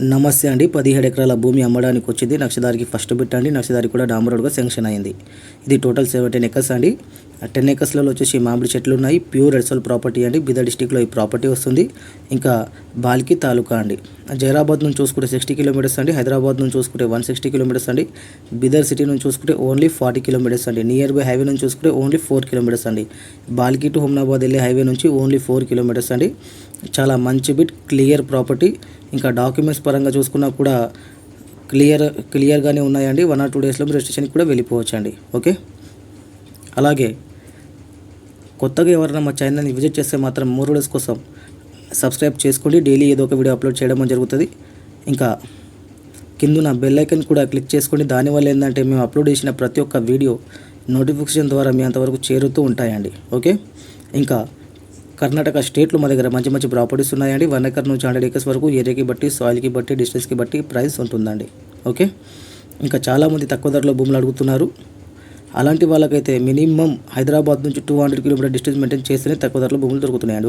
నమస్తే అండి. పదిహేడు ఎకరాల భూమి అమ్మడానికి వచ్చింది. నక్షదారికి ఫస్ట్ బిట్ అండి. నక్షదారి కూడా డాంబర్ రోడ్గా శాంక్షన్ అయింది. ఇది టోటల్ సెవెంటీన్ ఎకర్స్ అండి. టెన్ ఏకర్స్లలో వచ్చేసి మామిడి చెట్లు ఉన్నాయి. ప్యూర్ రెడ్సల్ ప్రాపర్టీ అండి. బిదర్ డిస్టిక్లో ఈ ప్రాపర్టీ వస్తుంది. ఇంకా బాల్కి తాలూకా అండి. జైరాబాద్ నుంచి చూసుకుంటే సిక్స్టీ కిలోమీటర్స్ అండి. హైదరాబాద్ నుంచి చూసుకుంటే వన్ సిక్స్టీ కిలోమీటర్స్ అండి. బిదర్ సిటీ నుంచి చూసుకుంటే ఓన్లీ ఫార్టీ కిలోమీటర్స్ అండి. నియర్ బై హైవే నుంచి చూసుకుంటే ఓన్లీ ఫోర్ కిలోమీటర్స్ అండి. బాల్కి టు హుమ్నాబాద్ వెళ్ళే హైవే నుంచి ఓన్లీ ఫోర్ కిలోమీటర్స్ అండి. చాలా మంచి బిట్ క్లియర్ ప్రాపర్టీ. ఇంకా డాక్యుమెంట్స్ పరంగా చూసుకున్నా కూడా క్లియర్ క్లియర్గానే ఉన్నాయండి. వన్ ఆర్ టూ డేస్లో మీరు రిజిస్ట్రేషన్కి కూడా వెళ్ళిపోవచ్చు అండి ఓకే? అలాగే కొత్తగా ఎవరైనా మా ఛానల్ని విజిట్ చేస్తే మాత్రం మోర్ వీడియోస్ కోసం సబ్స్క్రైబ్ చేసుకోండి. డైలీ ఏదో ఒక వీడియో అప్లోడ్ చేయడం జరుగుతుంది. ఇంకా కిందున్న బెల్ ఐకన్ కూడా క్లిక్ చేసుకోండి. దానివల్ల ఏంటంటే మేము అప్లోడ్ చేసిన ప్రతి ఒక్క వీడియో నోటిఫికేషన్ ద్వారా మీ అంతవరకు చేరుతూ ఉంటాయండి. ఓకే? ఇంకా కర్ణాటక స్టేట్లో మా దగ్గర మంచి మంచి ప్రాపర్టీస్ ఉన్నాయండి. వన్ ఎకర్ నుంచి హండ్రెడ్ ఎకర్స్ వరకు ఏరియాకి బట్టి సాయిల్కి బట్టి డిస్టెన్స్కి బట్టి ప్రైస్ ఉంటుందండి. ఓకే? ఇంకా చాలామంది తక్కువ ధరలో భూములు అడుగుతున్నారు. అలాంటి వాళ్ళకైతే మినిమం హైదరాబాద్ నుంచి two hundred kilometre distance maintain చేస్తేనే తక్కువ ధరలో భూములు దొరుకుతున్నాయండి.